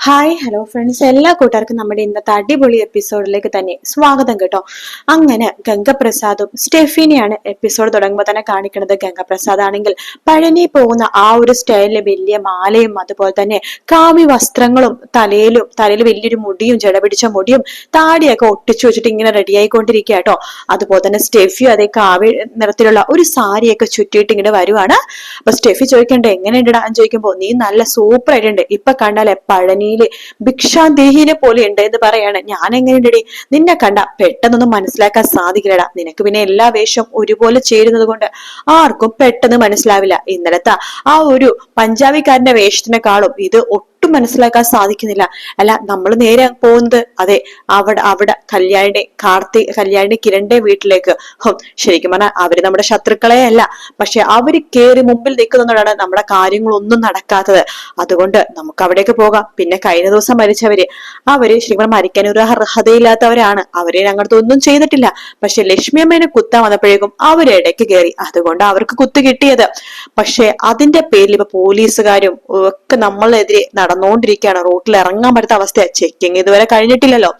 Hi hello friends എല്ലാ കൂട്ടുകാർക്കും നമ്മുടെ ഇന്നത്തെ അടിപൊളി എപ്പിസോഡിലേക്ക് തന്നെ സ്വാഗതം കേട്ടോ. അങ്ങനെ ഗംഗപ്രസാദും സ്റ്റെഫിനെയാണ് എപ്പിസോഡ് തുടങ്ങുമ്പോൾ തന്നെ കാണിക്കുന്നത് ഗംഗപ്രസാദ് ആണെങ്കിൽ പഴനി പോകുന്ന ആ ഒരു സ്റ്റൈലിലെ വലിയ മാലയും അതുപോലെ തന്നെ കാവ്യ വസ്ത്രങ്ങളും തലയിലും തലയിൽ വലിയൊരു മുടിയും ജട പിടിച്ച മുടിയും താടിയൊക്കെ ഒട്ടിച്ചു വെച്ചിട്ട് ഇങ്ങനെ റെഡി ആയിക്കൊണ്ടിരിക്കുക കേട്ടോ. അതുപോലെ തന്നെ സ്റ്റെഫിയും അതേ കാവി നിറത്തിലുള്ള ഒരു സാരിയൊക്കെ ചുറ്റിയിട്ട് ഇങ്ങനെ വരുവാണ്. അപ്പൊ സ്റ്റെഫി ചോദിക്കണ്ടേ എന്ന് ചോദിക്കുമ്പോ നീ നല്ല സൂപ്പർ ആയിട്ടുണ്ട്. ഇപ്പൊ കണ്ടാലേ പഴനിയിൽ ഭിക്ഷാന്തേഹിനെ പോലെ ഉണ്ട് എന്ന് പറയാണ്. ഞാൻ എങ്ങനെയുണ്ടടി നിന്നെ കണ്ട പെട്ടെന്നൊന്നും മനസ്സിലാക്കാൻ സാധിക്കില്ലടാ. നിനക്ക് പിന്നെ എല്ലാ വേഷവും ഒരുപോലെ ചേരുന്നത് കൊണ്ട് ആർക്കും പെട്ടെന്ന് മനസ്സിലാവില്ല. ഇന്നലത്തെ ആ ഒരു പഞ്ചാബിക്കാരന്റെ വേഷത്തിനെക്കാളും ഇത് ഒട്ടും മനസ്സിലാക്കാൻ സാധിക്കുന്നില്ല. അല്ല നമ്മൾ നേരെ പോകുന്നത് അതെ അവിടെ അവിടെ കല്യാണിന്റെ കാർത്തി കല്യാണിന്റെ കിരണിന്റെ വീട്ടിലേക്ക്. ശരിക്കും പറഞ്ഞാൽ അവർ നമ്മുടെ ശത്രുക്കളെ അല്ല. പക്ഷെ അവർ കേറി മുമ്പിൽ നിൽക്കുന്നതോടാണ് നമ്മുടെ കാര്യങ്ങളൊന്നും നടക്കാത്തത്. അതുകൊണ്ട് നമുക്ക് അവിടേക്ക് പോകാം. പിന്നെ കഴിഞ്ഞ ദിവസം മരിച്ചവര്. അവർ ശരിക്കും മരിക്കാൻ ഒരു അർഹതയില്ലാത്തവരാണ്. അവരെ ഞങ്ങളുടെ ഒന്നും ചെയ്തിട്ടില്ല. പക്ഷെ ലക്ഷ്മി അമ്മേനെ കുത്താൻ വന്നപ്പോഴേക്കും അവർ ഇടയ്ക്ക് കയറി അതുകൊണ്ട് അവർക്ക് കുത്തു കിട്ടിയത്. പക്ഷെ അതിന്റെ പേരിൽ ഇപ്പൊ പോലീസുകാരും ഒക്കെ നമ്മളെതിരെ നടന്നുകൊണ്ടിരിക്കുകയാണ് റോട്ടിൽ ഇറങ്ങാൻ പറ്റാത്ത അവസ്ഥയാണ് ചെക്കിങ് ഇതുവരെ കഴിഞ്ഞിട്ടില്ലല്ലോ.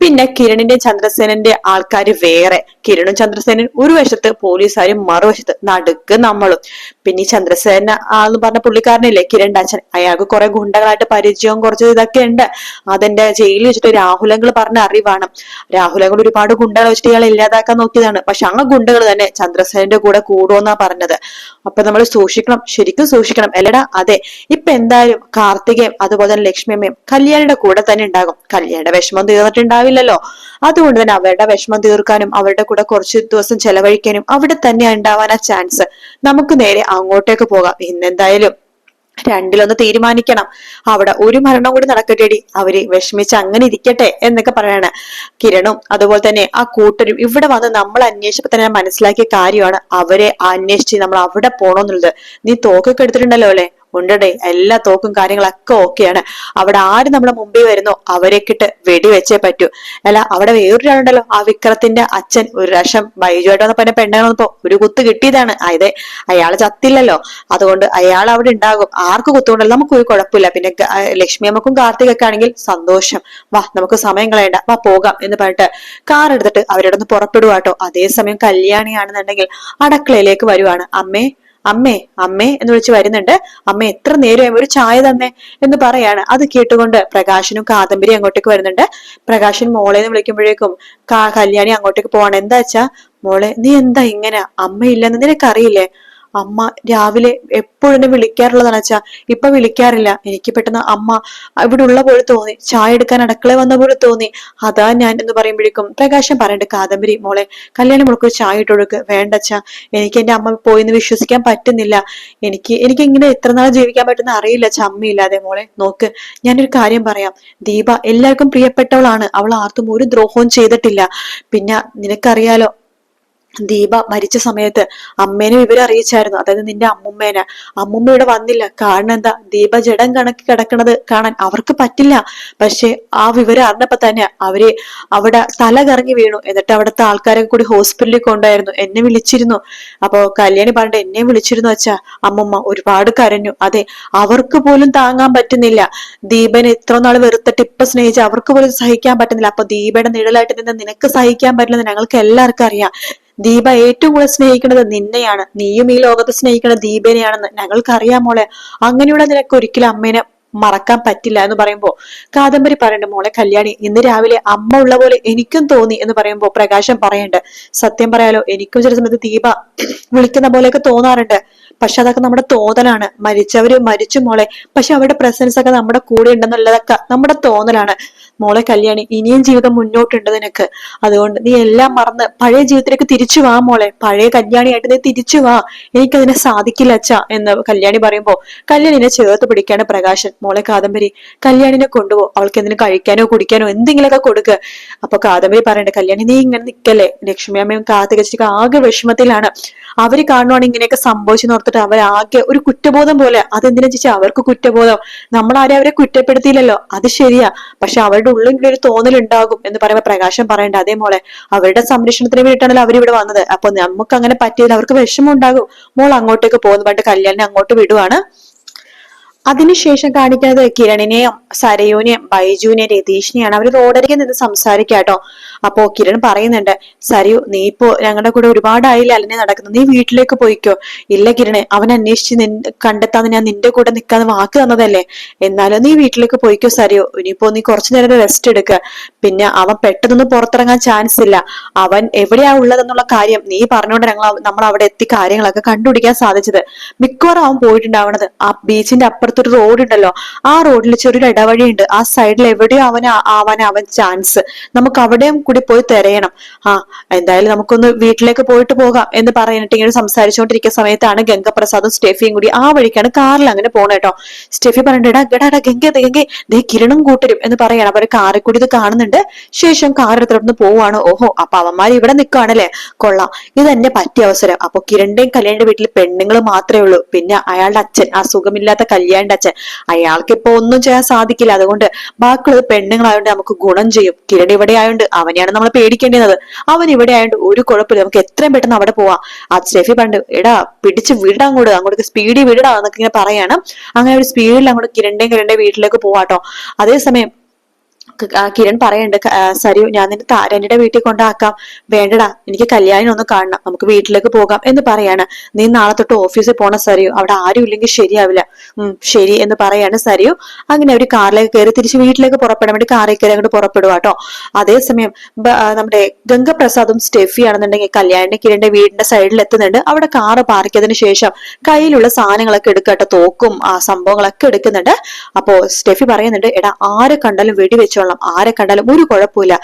പിന്നെ കിരണിന്റെ ചന്ദ്രസേനന്റെ ആൾക്കാർ വേറെ. കിരണും ചന്ദ്രസേനൻ ഒരു വശത്ത് പോലീസുകാരും മറുവശത്ത് നടുക്ക് നമ്മളും. പിന്നെ ഈ ചന്ദ്രസേന ആന്ന് പറഞ്ഞ പുള്ളിക്കാരനില്ലേ അച്ഛൻ അയാൾക്ക് കുറെ ഗുണ്ടകളായിട്ട് പരിചയവും കുറച്ച് ഇതൊക്കെ ഉണ്ട്. അതെന്റെ ജയിലിൽ വെച്ചിട്ട് രാഹുലങ്ങൾ പറഞ്ഞ അറിവാണ്. രാഹുലങ്ങൾ ഒരുപാട് ഗുണ്ടകൾ വെച്ചിട്ട് ഇയാളെ ഇല്ലാതാക്കാൻ നോക്കിയതാണ്. പക്ഷെ ആ ഗുണ്ടകൾ തന്നെ ചന്ദ്രസേനന്റെ കൂടെ കൂടുമെന്നാ പറഞ്ഞത്. അപ്പൊ നമ്മൾ സൂക്ഷിക്കണം ശരിക്കും സൂക്ഷിക്കണം. അല്ലടാ അതെ ഇപ്പൊ എന്തായാലും കാർത്തികയും അതുപോലെ തന്നെ ലക്ഷ്മിയമ്മയും കല്യാണിയുടെ കൂടെ തന്നെ ഉണ്ടാകും. കല്യാണിയുടെ വിഷമം തീർന്നിട്ടുണ്ടാവില്ലല്ലോ. അതുകൊണ്ട് തന്നെ അവരുടെ വിഷമം തീർക്കാനും അവരുടെ കൂടെ കുറച്ച് ദിവസം ചെലവഴിക്കാനും അവിടെ തന്നെ ആ ചാൻസ് നമുക്ക് നേരെ അങ്ങോട്ടേക്ക് പോകാം. ഇന്നെന്തായാലും രണ്ടിലൊന്ന് തീരുമാനിക്കണം. അവിടെ ഒരു മരണം കൂടി നടക്കട്ടെടി. അവർ വിഷമിച്ച് അങ്ങനെ ഇരിക്കട്ടെ എന്നൊക്കെ പറയാണ്. കിരണും അതുപോലെ തന്നെ ആ കൂട്ടരും ഇവിടെ വന്ന് നമ്മൾ അന്വേഷിച്ചപ്പോ തന്നെ മനസ്സിലാക്കിയ കാര്യമാണ് അവരെ അന്വേഷിച്ച് നമ്മൾ അവിടെ പോണോന്നുള്ളത്. നീ തോക്കൊക്കെ എടുത്തിട്ടുണ്ടല്ലോ അല്ലെ? ഉണ്ടടേ. എല്ലാ തോക്കും കാര്യങ്ങളൊക്കെ ഓക്കെയാണ്. അവിടെ ആര് നമ്മുടെ മുമ്പിൽ വരുന്നോ അവരെ കിട്ട് വെടിവെച്ചേ പറ്റൂ. അല്ല അവിടെ വേറൊരാളുണ്ടല്ലോ ആ വിക്രത്തിന്റെ അച്ഛൻ. ഒരു രക്ഷം ബൈജുവായിട്ട് വന്നപ്പോ എന്നെ പെണ്ണെ വന്നപ്പോ ഒരു കുത്ത് കിട്ടിയതാണ്. അതെ അയാൾ ചത്തില്ലല്ലോ. അതുകൊണ്ട് അയാൾ അവിടെ ഉണ്ടാകും. ആർക്ക് കുത്തുകൊണ്ടല്ലോ നമുക്ക് ഒരു കുഴപ്പമില്ല. പിന്നെ ലക്ഷ്മി അമ്മക്കും കാർത്തികൊക്കെ ആണെങ്കിൽ സന്തോഷം. വാ നമുക്ക് സമയം കളയണ്ട. വാ പോകാം എന്ന് പറഞ്ഞിട്ട് കാർ എടുത്തിട്ട് അവരോടൊന്ന് പുറപ്പെടുവാട്ടോ. അതേസമയം കല്യാണിയാണെന്നുണ്ടെങ്കിൽ അടക്കളയിലേക്ക് വരുവാണ്. അമ്മേ അമ്മേ അമ്മേ എന്ന് വിളിച്ച് വരുന്നുണ്ട്. അമ്മ എത്ര നേരമായി ഒരു ചായ തന്നെ എന്ന് പറയാണ്. അത് കേട്ടുകൊണ്ട് പ്രകാശനും കാദംബരി അങ്ങോട്ടേക്ക് വരുന്നുണ്ട്. പ്രകാശൻ മോളെ എന്ന് വിളിക്കുമ്പോഴേക്കും കല്യാണി അങ്ങോട്ടേക്ക് പോവാണ്. എന്താ വെച്ചാ മോളെ നീ എന്താ ഇങ്ങനെ? അമ്മയില്ലെന്ന് നിനക്കറിയില്ലേ? അമ്മ രാവിലെ എപ്പോഴും എന്നെ വിളിക്കാറുള്ളതാണ്. അച്ഛാ ഇപ്പൊ വിളിക്കാറില്ല. എനിക്ക് പെട്ടെന്ന് അമ്മ ഇവിടെ ഉള്ള പോലെ തോന്നി. ചായ എടുക്കാൻ അടുക്കള വന്ന പോലെ തോന്നി. അതാ ഞാൻ എന്ന് പറയുമ്പോഴേക്കും പ്രകാശം പറയണ്ട കാദംബരി മോളെ കല്യാണം മുളക്ക് ചായ ഇട്ട് വേണ്ട അച്ഛാ. എനിക്ക് എന്റെ അമ്മ പോയിന്ന് വിശ്വസിക്കാൻ പറ്റുന്നില്ല. എനിക്ക് എനിക്ക് ഇങ്ങനെ എത്ര നാൾ ജീവിക്കാൻ പറ്റുന്ന അറിയില്ല. അച്ഛാ അമ്മയില്ലാതെ മോളെ. നോക്ക് ഞാനൊരു കാര്യം പറയാം. ദീപ എല്ലാവർക്കും പ്രിയപ്പെട്ടവളാണ്. അവൾ ആർക്കും ഒരു ദ്രോഹവും ചെയ്തിട്ടില്ല. പിന്നെ നിനക്കറിയാലോ ദീപ മരിച്ച സമയത്ത് അമ്മേനെ വിവരം അറിയിച്ചായിരുന്നു. അതായത് നിന്റെ അമ്മുമ്മേനെ. അമ്മുമ്മ ഇവിടെ വന്നില്ല. കാരണം എന്താ? ദീപ ജഡം കണക്കി കിടക്കണത് കാണാൻ അവർക്ക് പറ്റില്ല. പക്ഷെ ആ വിവരം അറിഞ്ഞപ്പോ തന്നെ അവർ അവിടെ തല കറങ്ങി വീണു. എന്നിട്ട് അവിടുത്തെ ആൾക്കാരെ കൂടി ഹോസ്പിറ്റലിൽ കൊണ്ടായിരുന്നു എന്നെ വിളിച്ചിരുന്നു. അപ്പോ കല്യാണി പറഞ്ഞിട്ട് എന്നെ വിളിച്ചിരുന്നു വെച്ചാ അമ്മുമ്മ ഒരുപാട് കരഞ്ഞു. അതെ അവർക്ക് പോലും താങ്ങാൻ പറ്റുന്നില്ല. ദീപനെ ഇത്ര നാൾ വെറുത്തിട്ട് ഇപ്പൊ സ്നേഹിച്ച് അവർക്ക് പോലും സഹിക്കാൻ പറ്റുന്നില്ല. അപ്പൊ ദീപയുടെ നിഴലായിട്ട് നിന്ന് നിനക്ക് സഹിക്കാൻ പറ്റില്ലെന്ന് ഞങ്ങൾക്ക് എല്ലാവർക്കും അറിയാം. ദീപ ഏറ്റവും കൂടുതൽ സ്നേഹിക്കുന്നത് നിന്നെയാണ്. നീയും ഈ ലോകത്ത് സ്നേഹിക്കുന്നത് ദീപനെയാണെന്ന് ഞങ്ങൾക്ക് അറിയാം മോളെ. അങ്ങനെയുള്ള നിനക്ക് ഒരിക്കലും അമ്മേനെ മറക്കാൻ പറ്റില്ല എന്ന് പറയുമ്പോൾ കാദംബരി പറയണ്ട് മോളെ കല്യാണി ഇന്ന് രാവിലെ അമ്മ ഉള്ള പോലെ എനിക്കും തോന്നി എന്ന് പറയുമ്പോൾ പ്രകാശം പറയണ്ട്. സത്യം പറയാലോ എനിക്കും ചില സമയത്ത് ദീപ വിളിക്കുന്ന പോലെയൊക്കെ തോന്നാറുണ്ട്. പക്ഷെ അതൊക്കെ നമ്മുടെ തോന്നലാണ്. മരിച്ചവര് മരിച്ചു മോളെ. പക്ഷെ അവരുടെ പ്രസൻസ് ഒക്കെ നമ്മുടെ കൂടെ ഉണ്ടെന്നുള്ളതൊക്കെ നമ്മുടെ തോന്നലാണ്. മോളെ കല്യാണി ഇനിയും ജീവിതം മുന്നോട്ടുണ്ട് നിനക്ക്. അതുകൊണ്ട് നീ എല്ലാം മറന്ന് പഴയ ജീവിതത്തിലേക്ക് തിരിച്ചു വാ മോളെ. പഴയ കല്യാണിയായിട്ട് നീ തിരിച്ചു വാ. എനിക്കതിനെ സാധിക്കില്ല അച്ഛ എന്ന് കല്യാണി പറയുമ്പോ കല്യാണിനെ ചേർത്ത് പിടിക്കാണ് പ്രകാശൻ. മോളെ കാദംബരി കല്യാണിനെ കൊണ്ടുപോ. അവൾക്ക് എന്തിനും കഴിക്കാനോ കുടിക്കാനോ എന്തെങ്കിലുമൊക്കെ കൊടുക്ക്. അപ്പൊ കാദംബരി പറയണ്ട കല്യാണി നീ ഇങ്ങനെ നിക്കല്ലേ? ലക്ഷ്മി അമ്മയും കാർത്തികച്ചിക്ക് ആകെ വിഷമത്തിലാണ്. അവർ കാണുവാണ് ഇങ്ങനെയൊക്കെ സംഭവിച്ചു ഓർത്തിട്ട് അവരാകെ ഒരു കുറ്റബോധം പോലെ. അതെന്തിനാ ചേച്ചി? അവർക്ക് കുറ്റബോധം. നമ്മൾ ആരും അവരെ കുറ്റപ്പെടുത്തിയില്ലല്ലോ. അത് ശരിയാ. പക്ഷെ അവരുടെ ഉള്ളിൽ ഒരു തോന്നൽ ഉണ്ടാകും എന്ന് പറയുമ്പോ പ്രകാശം പറയണ്ട അതേ മോളെ അവരുടെ സംരക്ഷണത്തിന് വേണ്ടിയിട്ടാണല്ലോ അവരിവിടെ വന്നത്. അപ്പൊ നമുക്ക് അങ്ങനെ പറ്റിയതിൽ അവർക്ക് വിഷമം ഉണ്ടാകും മോൾ അങ്ങോട്ടേക്ക് പോകുന്നു. പണ്ട് കല്യാണിനെ അങ്ങോട്ട് വിടുവാണ്. അതിനുശേഷം കാണിക്കുന്നത് കിരണിനെയും സരയുനെയും ബൈജുവിനെയും രതീഷിനെയാണ്. അവർ റോഡരികെ നിന്ന് സംസാരിക്കാട്ടോ അപ്പോ കിരൺ പറയുന്നുണ്ട് സരയു നീ ഇപ്പോ ഞങ്ങളുടെ കൂടെ ഒരുപാടായില്ല അല്ലെ നടക്കുന്നത്? നീ വീട്ടിലേക്ക് പോയിക്കോ. ഇല്ല കിരണ് അവൻ അന്വേഷിച്ച് കണ്ടെത്താന്ന് ഞാൻ നിന്റെ കൂടെ നിൽക്കാന്ന് വാക്ക് തന്നതല്ലേ. എന്നാലും നീ വീട്ടിലേക്ക് പോയിക്കോ സരയു. ഇനിയിപ്പോ നീ കുറച്ചു നേരം റെസ്റ്റ് എടുക്കുക പിന്നെ അവൻ പെട്ടെന്ന് പുറത്തിറങ്ങാൻ ചാൻസ് ഇല്ല. അവൻ എവിടെയാ ഉള്ളതെന്നുള്ള കാര്യം നീ പറഞ്ഞോണ്ട് ഞങ്ങൾ നമ്മൾ അവിടെ എത്തി കാര്യങ്ങളൊക്കെ കണ്ടുപിടിക്കാൻ സാധിച്ചത്. മിക്കവാറും അവൻ പോയിട്ടുണ്ടാവണത് ആ ബീച്ചിന്റെ അപ്പുറത്തൊരു റോഡ് ഉണ്ടല്ലോ ആ റോഡിൽ ചെറിയൊരു ഇടവഴിയുണ്ട്. ആ സൈഡിൽ എവിടെയോ അവൻ ആവാൻ അവൻ ചാൻസ് നമുക്ക് അവിടെയും കൂടി പോയി തിരയണം. ആ എന്തായാലും നമുക്കൊന്ന് വീട്ടിലേക്ക് പോയിട്ട് പോകാം എന്ന് പറഞ്ഞിട്ട് ഇങ്ങനെ സംസാരിച്ചുകൊണ്ടിരിക്കുന്ന സമയത്താണ് ഗംഗപ്രസാദും സ്റ്റെഫിയും കൂടി ആ വഴിക്കാണ് കാറിൽ അങ്ങനെ പോണ കേട്ടോ. സ്റ്റെഫി പറഞ്ഞിട്ട് ഗടാ ഗംഗ ഗംഗെ ദേ കിരണും കൂട്ടരും എന്ന് പറയണം. അവർ കാറിൽ കൂടി ഇത് കാണുന്നുണ്ട്. ശേഷം കാർ എടുത്തിട്ട് പോവാണ്. ഓഹോ അപ്പൊ അവന്മാർ ഇവിടെ നിൽക്കുകയാണല്ലേ കൊള്ളാം. ഇത് പറ്റിയ അവസരം. അപ്പൊ കിരണിന്റെയും കല്യാണിന്റെ വീട്ടിൽ പെണ്ണുങ്ങൾ മാത്രമേ ഉള്ളൂ. പിന്നെ അയാളുടെ അച്ഛൻ ആ സുഖമില്ലാത്ത കല്യാണിന്റെ അച്ഛൻ. അയാൾക്ക് ഇപ്പൊ ഒന്നും ചെയ്യാൻ സാധിക്കില്ല. അതുകൊണ്ട് ബാക്കിയുള്ളത് പെണ്ണുങ്ങളായോണ്ട് നമുക്ക് ഗുണം ചെയ്യും. കിരൺ ഇവിടെ ആയോണ്ട് അവനെയാണ് നമ്മൾ പേടിക്കേണ്ടത് അവൻ ഇവിടെ ആയോണ്ട് ഒരു കുഴപ്പമില്ല. നമുക്ക് എത്രയും പെട്ടെന്ന് അവിടെ പോവാം. ആ സ്റ്റെഫി പണ്ട് എടാ പിടിച്ച് വിടാൻ അങ്ങോട്ട്. അങ്ങോട്ട് സ്പീഡിൽ വിടാ എന്നൊക്കെ ഇങ്ങനെ പറയാണ്. അങ്ങനെ ഒരു സ്പീഡിൽ അങ്ങോട്ട് കിരണ്ടേയും കിരണ്ടേ വീട്ടിലേക്ക് പോവാട്ടോ. അതേസമയം കിരൺ പറയണ്ട് സരി ഞാൻ നിന്റെ താരനിയുടെ വീട്ടിൽ കൊണ്ടാക്കാം. വേണ്ടടാ എനിക്ക് കല്യാണം ഒന്ന് കാണണം. നമുക്ക് വീട്ടിലേക്ക് പോകാം എന്ന് പറയാണ്. നീ നാളെ തൊട്ട് ഓഫീസിൽ പോണ സരിയു അവിടെ ആരും ഇല്ലെങ്കിൽ ശരിയാവില്ല. ഉം ശരി എന്ന് പറയാണ് സരിയു അങ്ങനെ ഒരു കാറിലേക്ക് കയറി തിരിച്ച് വീട്ടിലേക്ക് പുറപ്പെടാൻ വേണ്ടി കാറിൽ കയറി അങ്ങോട്ട് പുറപ്പെടുക കേട്ടോ അതേസമയം നമ്മുടെ ഗംഗപ്രസാദും സ്റ്റെഫി ആണെന്നുണ്ടെങ്കിൽ കല്യാണി കിരണിന്റെ വീടിന്റെ സൈഡിൽ എത്തുന്നുണ്ട്. അവിടെ കാറ് പാർക്ക് ചെയ്തതിന് ശേഷം കയ്യിലുള്ള സാധനങ്ങളൊക്കെ എടുക്കട്ടെ തോക്കും ആ സംഭവങ്ങളൊക്കെ എടുക്കുന്നുണ്ട്. അപ്പോ സ്റ്റെഫി പറയുന്നുണ്ട് എടാ ആരെ കണ്ടാലും വെടിവെച്ചോ കൊള്ളാം ആരെ കണ്ടാലും ഒരു കുഴപ്പമില്ല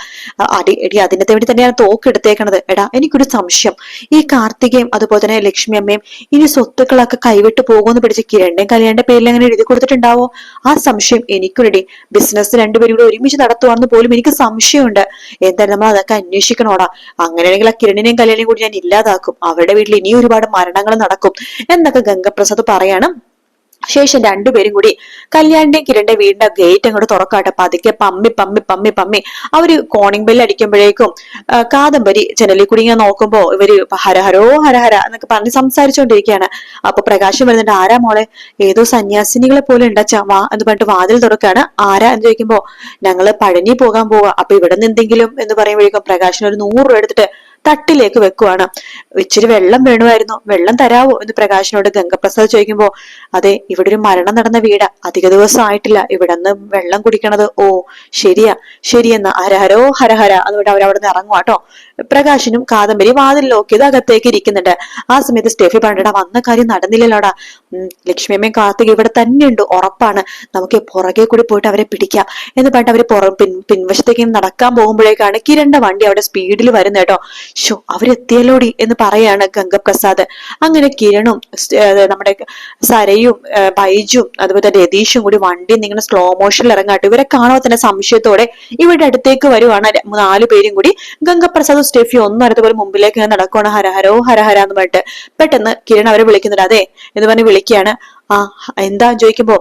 അടി എടി അതിന്റെ വേണ്ടി തന്നെയാണ് തോക്ക് എടുത്തേക്കണത് എടാ എനിക്കൊരു സംശയം. ഈ കാർത്തികയും അതുപോലെ തന്നെ ലക്ഷ്മി അമ്മയും ഇനി സ്വത്തുക്കളൊക്കെ കൈവിട്ട് പോകുമെന്ന് പിടിച്ച് കിരണ്ടേം കല്യാണിന്റെ പേരിൽ അങ്ങനെ എഴുതി കൊടുത്തിട്ടുണ്ടാവോ? ആ സംശയം എനിക്കുരടി ബിസിനസ് രണ്ടുപേരും കൂടെ ഒരുമിച്ച് നടത്തുവാണെന്ന് പോലും എനിക്ക് സംശയമുണ്ട്. എന്തായാലും നമ്മൾ അതൊക്കെ അന്വേഷിക്കണോടാ. അങ്ങനെയാണെങ്കിൽ ആ കിരണിനെയും കല്യാണിയും കൂടി ഞാൻ ഇല്ലാതാക്കും. അവരുടെ വീട്ടിൽ ഇനിയും ഒരുപാട് മരണങ്ങൾ നടക്കും. എന്നൊക്കെ ഗംഗപ്രസാദ് പറയണം. ശേഷം രണ്ടുപേരും കൂടി കല്യാണിന്റെയും കിരണിന്റെ വീടിന്റെ ഗേറ്റ് അങ്ങോട്ട് തുറക്കാട്ടെ. പതുക്കെ പമ്മി പമ്മി പമ്മി പമ്മി. അവർ കോണിംഗ് ബെല്ല് അടിക്കുമ്പോഴേക്കും കാദംബരി ജനലിൽ കൂടി ഇങ്ങനെ നോക്കുമ്പോ ഇവർ ഹരഹരോ ഹരഹര എന്നൊക്കെ പറഞ്ഞ് സംസാരിച്ചുകൊണ്ടിരിക്കുകയാണ് അപ്പൊ പ്രകാശം വരുന്നുണ്ട് ആരാ മോളെ? ഏതോ സന്യാസിനികളെ പോലെ ഉണ്ടാ വാ എന്ന് പറഞ്ഞിട്ട് വാതിൽ തുറക്കാണ് ആരാ? എന്ന് ചോദിക്കുമ്പോ ഞങ്ങൾ പഴനി പോകാൻ പോവാ. അപ്പൊ ഇവിടെ നിന്ന് എന്തെങ്കിലും? എന്ന് പറയുമ്പോഴേക്കും പ്രകാശിന് ഒരു നൂറ് രൂപ എടുത്തിട്ട് തട്ടിലേക്ക് വെക്കുവാണ്. ഇച്ചിരി വെള്ളം വേണമായിരുന്നു. വെള്ളം തരാവോ എന്ന് പ്രകാശിനോട് ഗംഗപ്രസാദ് ചോദിക്കുമ്പോ അതെ ഇവിടെ ഒരു മരണം നടന്ന വീടാ. അധിക ദിവസം ആയിട്ടില്ല ഇവിടെ നിന്ന് വെള്ളം കുടിക്കണത്. ഓ ശരിയാ. ശരിയെന്ന. ഹരഹരോ ഹരഹര. അതുകൊണ്ട് അവരവിടെ നിന്ന് ഇറങ്ങുവാട്ടോ. പ്രകാശിനും കാദംബരി വാതിൽ ലോക്കിയത് അകത്തേക്ക് ഇരിക്കുന്നുണ്ട്. ആ സമയത്ത് സ്റ്റെഫി പറഞ്ഞിടാ വന്ന കാര്യം നടന്നില്ലല്ലോടാ. ലക്ഷ്മിയമ്മയും കാർത്തിക ഇവിടെ തന്നെ ഉണ്ട് ഉറപ്പാണ്. നമുക്ക് പുറകെ കൂടി പോയിട്ട് അവരെ പിടിക്കാം എന്ന് പറഞ്ഞിട്ട് അവർ പുറം പിൻ പിൻവശത്തേക്ക് നടക്കാൻ പോകുമ്പോഴേക്കാണ് കിരണ്ട വണ്ടി അവിടെ സ്പീഡിൽ വരുന്നത് കേട്ടോ. ഷോ അവരെത്തിയല്ലോടി എന്ന് പറയാണ് ഗംഗപ്രസാദ്. അങ്ങനെ കിരണും നമ്മുടെ സരയും ബൈജും അതുപോലെ തന്നെ രതീഷും കൂടി വണ്ടി നിങ്ങളുടെ സ്ലോ മോഷനിൽ ഇറങ്ങാട്ടോ. ഇവരെ കാണുമ്പോൾ തന്നെ സംശയത്തോടെ ഇവരുടെ അടുത്തേക്ക് വരുവാണ്. നാലു പേരും കൂടി ഗംഗപ്രസാദ് സ്റ്റെഫി ഒന്നും അടുത്തപോലെ മുമ്പിലേക്ക് ഇങ്ങനെ നടക്കുവാണ്. ഹരഹരോ ഹരഹര എന്ന് പറഞ്ഞിട്ട് പെട്ടെന്ന് കിരൺ അവരെ വിളിക്കുന്നുണ്ട്. അതെ എന്ന് പറഞ്ഞ് വിളിക്കുകയാണ്. ആ എന്താ ചോദിക്കുമ്പോ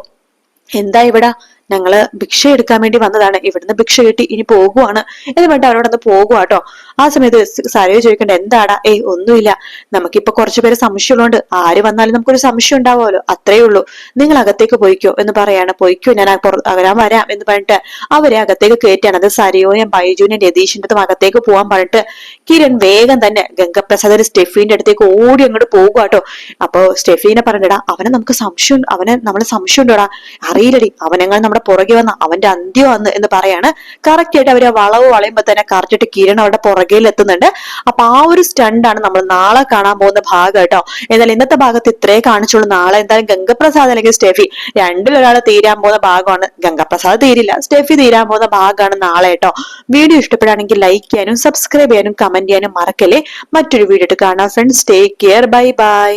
എന്താ ഇവിടെ ഞങ്ങൾ ഭിക്ഷ എടുക്കാൻ വേണ്ടി വന്നതാണ്. ഇവിടുന്ന് ഭിക്ഷ കിട്ടി ഇനി പോകുവാണ്. എന്ന് പറഞ്ഞിട്ട് അവരോടൊന്ന് പോകുവാട്ടോ ആ സമയത്ത് സരയോ ചോദിക്കണ്ട എന്താടാ? ഏയ് ഒന്നുമില്ല. നമുക്കിപ്പോ കുറച്ചു പേര് സംശയമുള്ളതുകൊണ്ട് ആര് വന്നാലും നമുക്കൊരു സംശയം ഉണ്ടാവുമല്ലോ. അത്രേ ഉള്ളൂ. നിങ്ങൾ അകത്തേക്ക് പോയിക്കോ എന്ന് പറയാണ്. പോയിക്കോ ഞാൻ വരാൻ വരാം എന്ന് പറഞ്ഞിട്ട് അവരെ അകത്തേക്ക് കയറ്റാണ്. അത് സരയോനെയും ബൈജുവിനെയും രതീഷിന്റെ അകത്തേക്ക് പോകാൻ പറഞ്ഞിട്ട് കിരൺ വേഗം തന്നെ ഗംഗപ്രസാദ് സ്റ്റെഫീന്റെ അടുത്തേക്ക് ഓടി അങ്ങോട്ട് പോകുക അപ്പൊ സ്റ്റെഫീനെ പറഞ്ഞിടാ അവനെ നമുക്ക് സംശയം അവനെ നമ്മളെ സംശയം ഉണ്ടോടാ? അറിയില്ലടി. അവനെങ്ങനെ നമ്മുടെ പുറകെ വന്ന അവന്റെ അന്ത്യം വന്ന് എന്ന് പറയാണ്. കറക്റ്റ് ആയിട്ട് അവർ വളവ് വളയുമ്പോ തന്നെ ആയിട്ട് കിരൺ അവരുടെ പുറകെയിൽ എത്തുന്നുണ്ട്. അപ്പൊ ആ ഒരു സ്റ്റണ്ടാണ് നമ്മൾ നാളെ കാണാൻ പോകുന്ന ഭാഗം കേട്ടോ. എന്നാൽ ഇന്നത്തെ ഭാഗത്ത് ഇത്രേ കാണിച്ചുള്ളൂ. നാളെ എന്തായാലും ഗംഗപ്രസാദ് അല്ലെങ്കിൽ സ്റ്റെഫി രണ്ടിലൊരാൾ തീരാൻ പോകുന്ന ഭാഗമാണ്. ഗംഗപ്രസാദ് തീരില്ല. സ്റ്റെഫി തീരാൻ പോകുന്ന ഭാഗമാണ് നാളെ കേട്ടോ. വീഡിയോ ഇഷ്ടപ്പെടുകയാണെങ്കിൽ ലൈക്ക് ചെയ്യാനും സബ്സ്ക്രൈബ് ചെയ്യാനും കമന്റ് ചെയ്യാനും മറക്കല്ലേ. മറ്റൊരു വീഡിയോ കാണാം. Friends take care bye bye